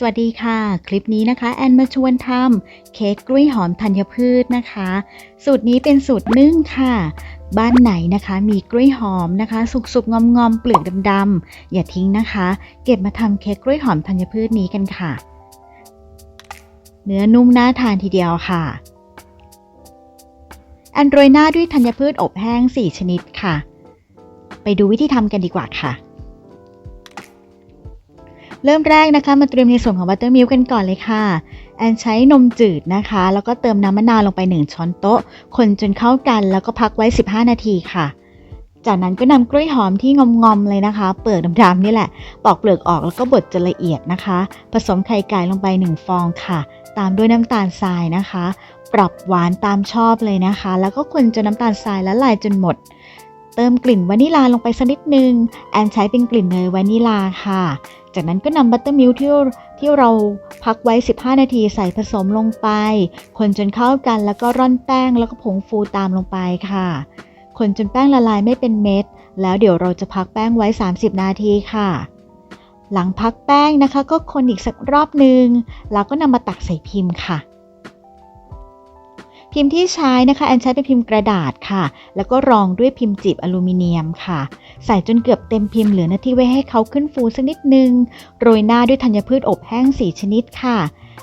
สวัสดีค่ะ คลิปนี้นะคะ แอนมาชวนทำเค้กกล้วยหอมธัญพืชนะคะ สูตรนี้เป็นสูตรนึ่งค่ะ บ้านไหนนะคะ มีกล้วยหอมนะคะ สุกๆงอมๆเปลือกดำๆอย่าทิ้งนะคะ เก็บมาทำเค้กกล้วยหอมธัญพืชนี้กันค่ะ เนื้อนุ่มน่าทานทีเดียวค่ะ อันโรยหน้าด้วยธัญพืชอบแห้ง 4 ชนิดค่ะ ไปดูวิธีทำกันดีกว่าค่ะ เริ่มแรกนะคะมาเตรียมในส่วนของบัตเตอร์มิลกันก่อนเลยค่ะ แอนใช้นมจืดนะคะ แล้วก็เติมน้ำมะนาวลงไป 1 ช้อนโต๊ะ คนจนเข้ากันแล้วก็พักไว้ 15 นาทีค่ะ จากนั้นก็นำกล้วยหอมที่งอมๆเลยนะคะ เปลือกดำๆนี่แหละ ปอกเปลือกออกแล้วก็บดจนละเอียดนะคะ ผสมไข่ไก่ลงไป 1 ฟองค่ะ ตามด้วยน้ำตาลทรายนะคะ ปรับหวานตามชอบเลยนะคะ แล้วก็คนจนน้ำตาลทรายละลายจนหมดเติมกลิ่นวานิลาลงไปสักนิดนึง แอนใช้เป็นกลิ่นเนยวานิลาค่ะ จากนั้นก็นำบัตเตอร์มิลที่ที่เราพักไว้ 15 นาทีใส่ผสมลงไป คนจนเข้ากันแล้วก็ร่อนแป้งแล้วก็ผงฟูตามลงไปค่ะ คนจนแป้งละลายไม่เป็นเม็ด แล้วเดี๋ยวเราจะพักแป้งไว้ 30 นาทีค่ะ หลังพักแป้งนะคะ ก็คนอีกสักรอบหนึ่งแล้วก็นำมาตักใส่พิมพ์ค่ะ พิมพ์ที่ใช้นะคะแอนใช้เป็นพิมพ์กระดาษค่ะ แล้วก็รองด้วยพิมพ์จีบอลูมิเนียมค่ะ ใส่จนเกือบเต็มพิมพ์เหลือหน้าที่ไว้ให้เขาขึ้นฟูสักนิดนึง โรยหน้าด้วยธัญพืชอบแห้ง 4 ชนิดค่ะ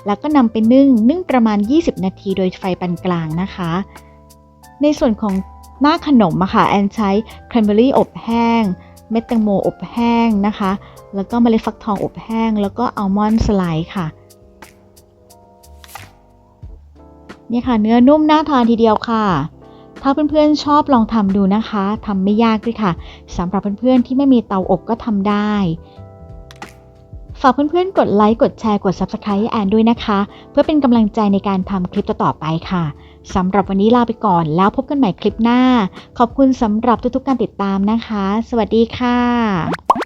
แล้วก็นำไปนึ่งนึ่งประมาณ 20 นาทีโดยไฟปานกลางนะคะ ในส่วนของหน้าขนมอะค่ะแอนใช้แครนเบอรี่อบแห้ง เม็ดแตงโมอบแห้งนะคะ แล้วก็เมล็ดฟักทองอบแห้ง แล้วก็อัลมอนด์สไลด์ค่ะ นี่ค่ะเนื้อนุ่มน่าทานทีเดียวค่ะ ถ้าเพื่อนๆชอบลองทำดูนะคะทำไม่ยากด้วยค่ะสำหรับเพื่อนๆที่ไม่มีเตาอบก็ทำได้ ฝากเพื่อนๆ กดไลค์กดแชร์กด Subscribe แอนด้วยนะคะ เพื่อเป็นกำลังใจในการทำคลิปต่อๆไปค่ะสำหรับวันนี้ลาไปก่อนแล้วพบกันใหม่คลิปหน้า ขอบคุณสำหรับทุกๆการติดตามนะคะ สวัสดีค่ะ